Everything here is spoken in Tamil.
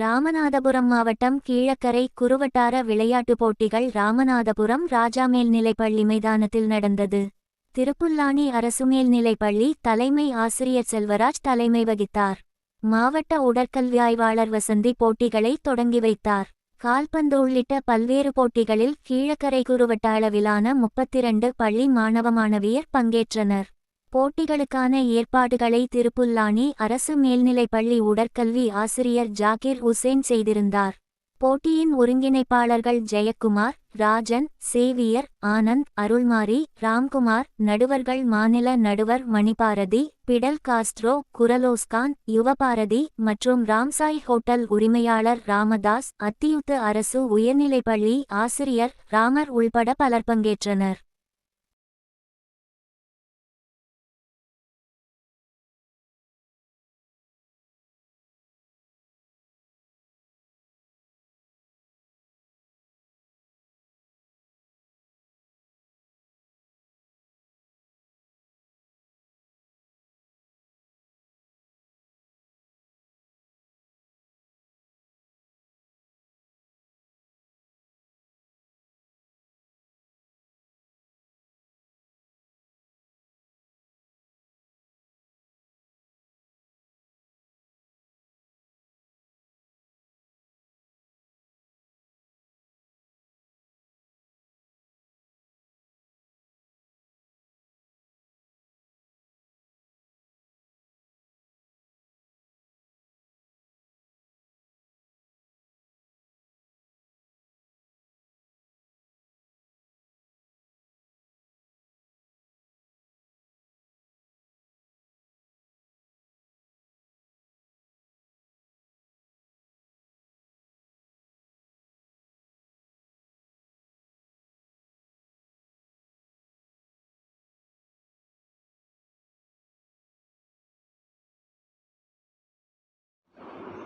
ராமநாதபுரம் மாவட்டம் கீழக்கரை குறுவட்டார விளையாட்டுப் போட்டிகள் ராமநாதபுரம் ராஜா மேல்நிலைப்பள்ளி மைதானத்தில் நடந்தது. திருப்புல்லானி அரசு மேல்நிலைப்பள்ளி தலைமை ஆசிரியர் செல்வராஜ் தலைமை வகித்தார். மாவட்ட உடற்கல்வி ஆய்வாளர் வசந்தி போட்டிகளை தொடங்கி வைத்தார். கால்பந்து உள்ளிட்ட பல்வேறு போட்டிகளில் கீழக்கரை குறுவட்ட அளவிலான முப்பத்திரண்டு பள்ளி மாணவ மாணவியர் பங்கேற்றனர். போட்டிகளுக்கான ஏற்பாடுகளை திருப்புல்லானி அரசு மேல்நிலைப்பள்ளி உடற்கல்வி ஆசிரியர் ஜாகிர் உசேன் செய்திருந்தார். போட்டியின் ஒருங்கிணைப்பாளர்கள் ஜெயக்குமார் ராஜன் சேவியர் ஆனந்த் அருள்மாரி ராம்குமார் நடுவர்கள் மாநில நடுவர் மணிபாரதி பிடல் காஸ்ட்ரோ குரலோஸ்கான் யுவபாரதி மற்றும் ராம்சாய் ஹோட்டல் உரிமையாளர் ராமதாஸ் அத்தியுத்து அரசு உயர்நிலைப்பள்ளி ஆசிரியர் ராமர் உள்பட பலர் பங்கேற்றனர்.